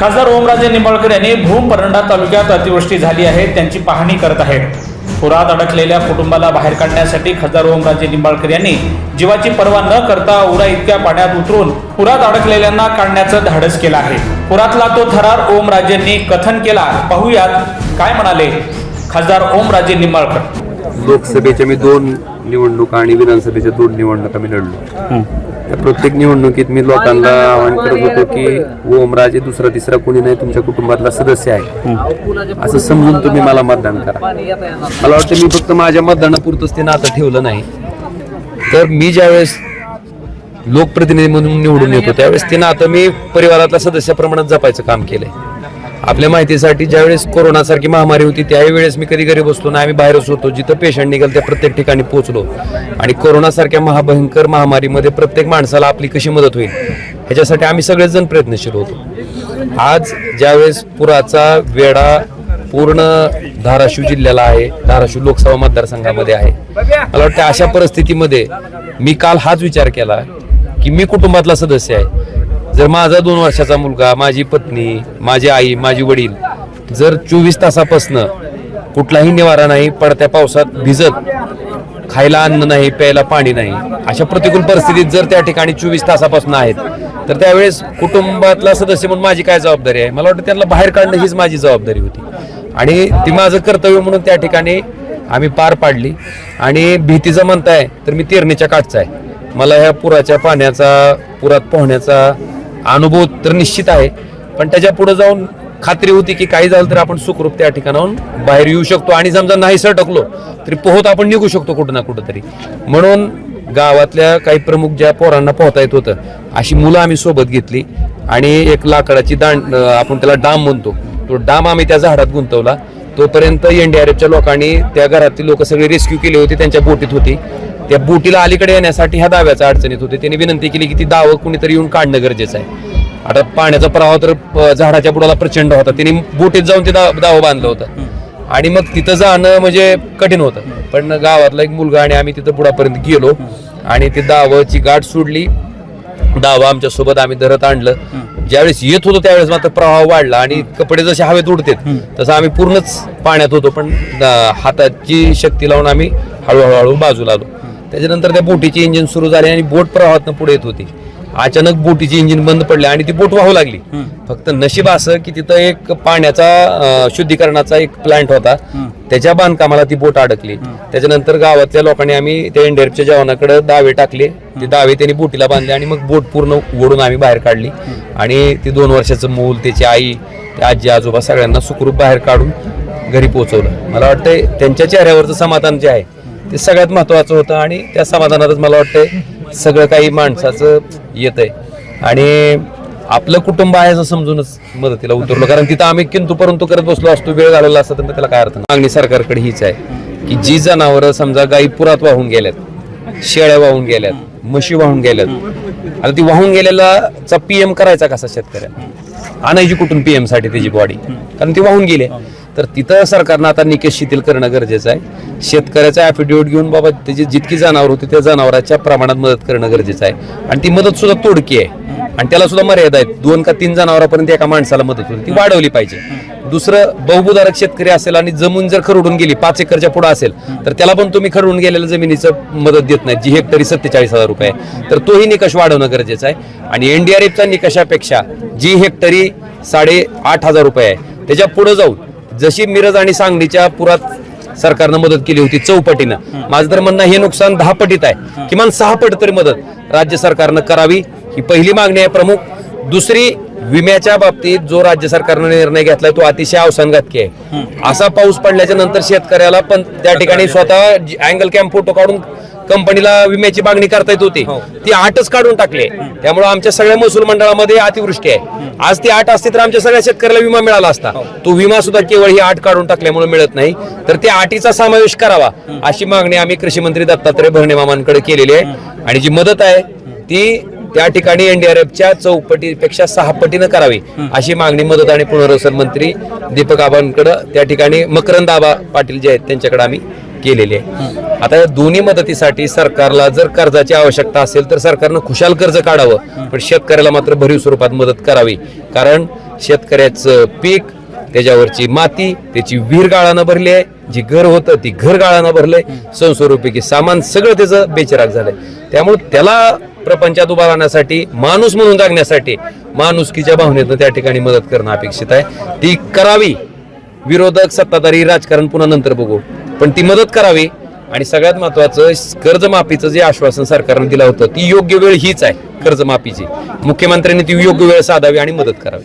खासदार ओमराजे निंबाळकर यांनी भूम परंडा तालुक्यात अतिवृष्टी झाली आहे त्यांची पाहणी करत आहेत. पुरात अडकलेल्या कुटुंबाला बाहेर काढण्यासाठी खासदार ओमराजे निंबाळकर यांनी जीवाची पर्वा न करता उरा इतक्या पाण्यात उतरून पुरात अडकलेल्यांना काढण्याचं धाडस केलं आहे. पुरातला तो थरार ओमराजेंनी कथन केला. पाहूयात काय म्हणाले खासदार ओमराजे निंबाळकर. लोकसभेच्या मी दोन निवडणुका आणि विधानसभेच्या दोन निवडणुका मी लढलो. प्रत्येक निवडणुकीत मी लोकांना आवाहन करत होतो की ओमराजे दुसरा तिसरा कोणी नाही तुमच्या कुटुंबातला सदस्य आहे. असं समजून तुम्ही मला मतदान करा. मला वाटतं मी फक्त माझ्या मतदानापुरतंच ते नातं ठेवलं नाही. तर मी ज्यावेळेस लोकप्रतिनिधी म्हणून निवडून येतो त्यावेळेस ते नातं मी परिवारातल्या सदस्याप्रमाणे जपायचं काम केलंय. आपल्या माहितीसाठी ज्यावेळेस कोरोनासारखी महामारी होती त्याही वेळेस मी कधी घरी बसलो नाही. आम्ही बाहेरच होतो जिथं पेशंट निघाल त्या प्रत्येक ठिकाणी पोहोचलो. आणि कोरोनासारख्या महाभयंकर महामारीमध्ये प्रत्येक माणसाला आपली कशी मदत होईल ह्याच्यासाठी आम्ही सगळेजण प्रयत्नशील होतो. आज ज्यावेळेस पुराचा वेढा पूर्ण धाराशिव जिल्ह्याला आहे धाराशिव लोकसभा मतदारसंघामध्ये आहे मला वाटतं अशा परिस्थितीमध्ये मी काल हाच विचार केला की मी कुटुंबातला सदस्य आहे. जर माझा दोन वर्षाचा मुलगा माझी पत्नी माझी आई माझी वडील जर चोवीस तासापासनं कुठलाही निवारा नाही पडत्या पावसात भिजत खायला अन्न नाही प्यायला पाणी नाही अशा प्रतिकूल परिस्थितीत जर त्या ठिकाणी चोवीस तासापासून आहेत तर त्यावेळेस कुटुंबातला सदस्य म्हणून माझी काय जबाबदारी आहे? मला वाटतं त्यांना बाहेर काढणं हीच माझी जबाबदारी होती. आणि ती माझं कर्तव्य म्हणून त्या ठिकाणी आम्ही पार पाडली. आणि भीतीचं म्हणताय तर मी तेरणीच्या काठचा आहे. मला ह्या पुराच्या पाण्याचा पुरात पोहण्याचा अनुभव तर निश्चित आहे. पण त्याच्या पुढे जाऊन खात्री होती की काही झालं तर आपण सुखरूप त्या ठिकाणाहून बाहेर येऊ शकतो. आणि समजा नाही सटकलो तरी पोहत आपण निघू शकतो कुठं ना कुठं तरी. म्हणून गावातल्या काही प्रमुख ज्या पोरांना पोहता येत होतं अशी मुलं आम्ही सोबत घेतली. आणि एक लाकडाची दांड आपण त्याला डाम म्हणतो. तो डाम आम्ही त्या झाडात गुंतवला. तोपर्यंत एनडीआरएफच्या लोकांनी त्या घरातली लोक सगळे रेस्क्यू केली होती त्यांच्या बोटीत होती. त्या बोटीला अलीकडे येण्यासाठी ह्या दाव्याचा अडचणीत होते. त्यांनी विनंती केली की ती दावं कुणीतरी येऊन काढणं गरजेचं आहे. आता पाण्याचा प्रवाह तर झाडाच्या बुडाला प्रचंड होता. त्यांनी बोटीत जाऊन ते दाव दावं बांधलं होतं. आणि मग तिथं जाणं म्हणजे कठीण होतं. पण गावातला एक मुलगा आणि आम्ही तिथं बुडापर्यंत गेलो. आणि ती दावाची गाठ सोडली. दावा आमच्यासोबत आम्ही धरत आणलं. ज्यावेळेस येत होतो त्यावेळेस मात्र प्रवाह वाढला आणि कपडे जसे हवेत उडतात तसं आम्ही पूर्णच पाण्यात होतो. पण हाताची शक्ती लावून आम्ही हळूहळू हळू बाजूला आलो. त्याच्यानंतर त्या बोटीची इंजिन सुरू झाली आणि बोट प्रवाहातनं पुढे येत होती. अचानक बोटीची इंजिन बंद पडली आणि ती बोट वाहू लागली. फक्त नशीब असं की तिथं एक पाण्याचा शुद्धीकरणाचा एक प्लांट होता. त्याच्या बांधकामाला ती बोट अडकली. त्याच्यानंतर गावातल्या लोकांनी आम्ही त्या एनडीआरएफच्या जवानाकडे दावे टाकले. ते दावे त्यांनी बोटीला बांधले आणि मग बोट पूर्ण ओढून आम्ही बाहेर काढली. आणि ती दोन वर्षाचं मूल त्याची आई आजी आजोबा सगळ्यांना सुखरूप बाहेर काढून घरी पोहोचवलं. मला वाटतंय त्यांच्या चेहऱ्यावरचं समाधान जे आहे ते सगळ्यात महत्वाचं होतं आणि त्या समाधानातच मला वाटतंय सगळं काही माणसाचं येत आहे आणि आपलं कुटुंब आहे असं समजूनच मदतीला उतरलो. कारण तिथं आम्ही किंतु परंतु करत बसलो असतो वेळ घालवला असता तर त्याला काय अर्थ मागणी सरकारकडे हीच आहे की जी जनावरं समजा गाई पुरात वाहून गेल्यात शेळ्या वाहून गेल्यात म्हशी वाहून गेल्यात आता ती वाहून गेलेलाचा पीएम करायचा कसा शेतकऱ्या आणायची कुठून पीएमसाठी त्याची बॉडी कारण ती वाहून गेली. तर तिथं सरकारनं आता निकष शिथिल करणं गरजेचं आहे. शेतकऱ्याचा ॲफिडेविट घेऊन बाबा त्याची जितकी जनावर होती त्या जनावराच्या प्रमाणात मदत करणं गरजेचं आहे. आणि ती मदत सुद्धा तोडकी आहे. आणि त्याला सुद्धा मर्यादा आहेत. दोन का तीन जनावरांपर्यंत एका माणसाला मदत होती ती वाढवली पाहिजे. दुसरं बहुभूधारक शेतकरी असेल आणि जमीन जर खरडून गेली पाच एकरच्या पुढे असेल तर त्याला पण तुम्ही खरडून गेलेल्या जमिनीचं मदत देत नाही जी हेक्टरी सत्तेचाळीस हजार रुपये आहे. तर तोही निकष वाढवणं गरजेचं आहे. आणि एनडीआरएफच्या निकषापेक्षा जी हेक्टरी साडे आठ हजार रुपये आहे त्याच्या पुढे जाऊन जशी मिरज आणि सांगलीच्या पुरात सरकारनं मदत केली होती चौपटीनं. माझं तर म्हणणं हे नुकसान दहा पटीत आहे. किमान सहा पट तरी मदत राज्य सरकारनं करावी. ही पहिली मागणी आहे प्रमुख. दुसरी विम्याच्या बाबतीत जो राज्य सरकारनं निर्णय घेतलाय तो अतिशय अवसानघातकी आहे. असा पाऊस पडल्याच्या नंतर शेतकऱ्याला पण त्या ठिकाणी स्वतः अँगल कॅम्प फोटो काढून कंपनीला विम्याची मागणी करता येत होती ती आठच काढून टाकली. त्यामुळे आमच्या सगळ्या महसूल मंडळामध्ये अतिवृष्टी आहे. आज ती आठ असते तर आमच्या सगळ्या शेतकऱ्याला विमा मिळाला असता. तो विमा सुद्धा केवळ ही आठ काढून टाकल्यामुळे मिळत नाही. तर त्या आठीचा समावेश करावा अशी मागणी आम्ही कृषी मंत्री दत्तात्रय भरणे मामांकडे केलेली आहे. आणि जी मदत आहे ती त्या ठिकाणी एनडीआरएफच्या चौपटीपेक्षा सहा पटीनं करावी अशी मागणी मदत आणि पुनर्वसन मंत्री दीपक आबांकडे त्या ठिकाणी मकरंद आबा पाटील जे आहेत त्यांच्याकडे आम्ही केलेली आहे. आता या दोन्ही मदतीसाठी सरकारला जर कर्जाची आवश्यकता असेल तर सरकारनं खुशाल कर्ज काढावं. पण शेतकऱ्याला मात्र भरीव स्वरूपात मदत करावी. कारण शेतकऱ्याचं पीक त्याच्यावरची माती त्याची विहीर गाळानं भरली आहे. जी घर होतं ती घर गाळानं भरलंय. संस्वरूपी सामान सगळं त्याचं बेचराग झालंय. त्यामुळे त्याला प्रपंचात उभा राहण्यासाठी माणूस म्हणून जगण्यासाठी माणुसकीच्या भावनेतनं त्या ठिकाणी मदत करणं अपेक्षित आहे. ती करावी. विरोधक सत्ताधारी राजकारण पुन्हा नंतर बघू. पण ती मदत करावी. आणि सगळ्यात महत्वाचं कर्जमाफीचं जे आश्वासन सरकारने दिलं होतं ती योग्य वेळ हीच आहे कर्जमाफीची. मुख्यमंत्र्यांनी ती योग्य वेळ साधावी आणि मदत करावी.